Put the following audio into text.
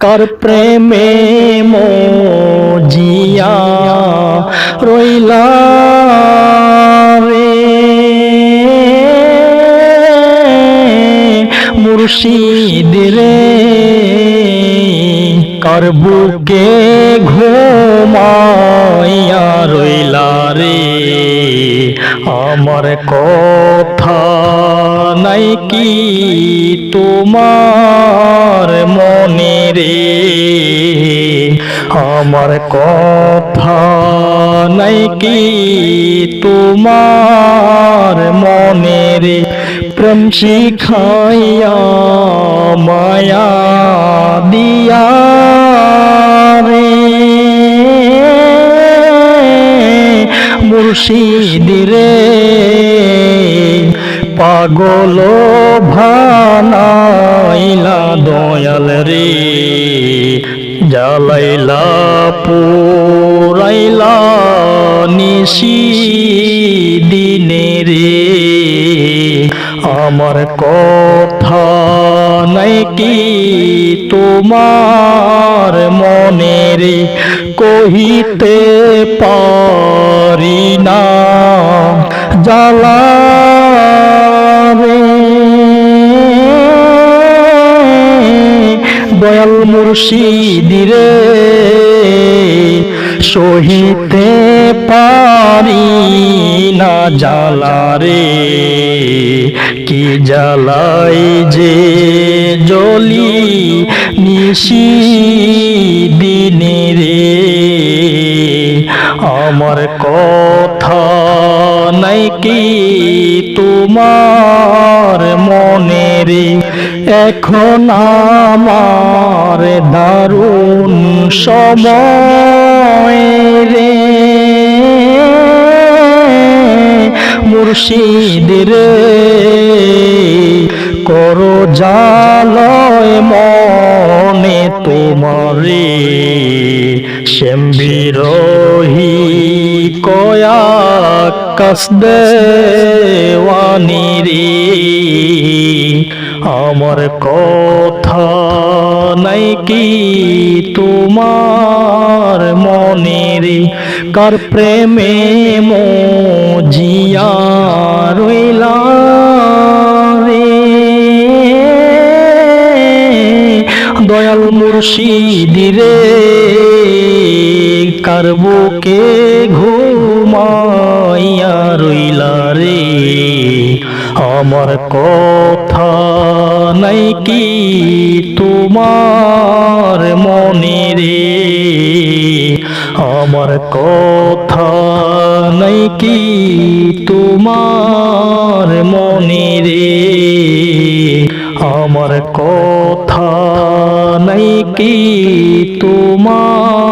কার প্রেমে মজিয়া রইলা রে মুর্শিদ রে কার বুকে ঘুমাইয়া রইলা রে আমার কথা নাই কি তোমার আমার কথা নাই কি তোমার মনে রে প্রেম শিখাইয়া মায়া দিয়া রে। মুর্শিদ রে পাগল ভানাইলা দয়াল রে। জ্বালাইলা পুরাইলা নিশি দিনে রে। আমার কথা নাই কি তোমার মনে রে? কহিতে পারি না। জ্বালা দয়াল মুর্শিদ রে, সহিতে পারি না জ্বালা রে। কি জ্বালাই যে জলি নিশি দিনে রে, আমার কথা কি তোমার মনে রে? এখন আমার দারুণ সময় রে। মুর্শিদ রে করো জালয় মনে তোমারে, শ্যাম বিরোহী কয়া কাসদেওয়ানি রে আমার কথা নাই কি তোমার মনে রে কার প্রেমে মো রইলা দয়াল মুর্শিদ রে কার বুকে ঘুমাইয়া রইলা রে। আমার কথা নাই কি তোমার মনে রে? আমার কথা নাই কি তোমার মনে রে? আমার কথা কি তোমার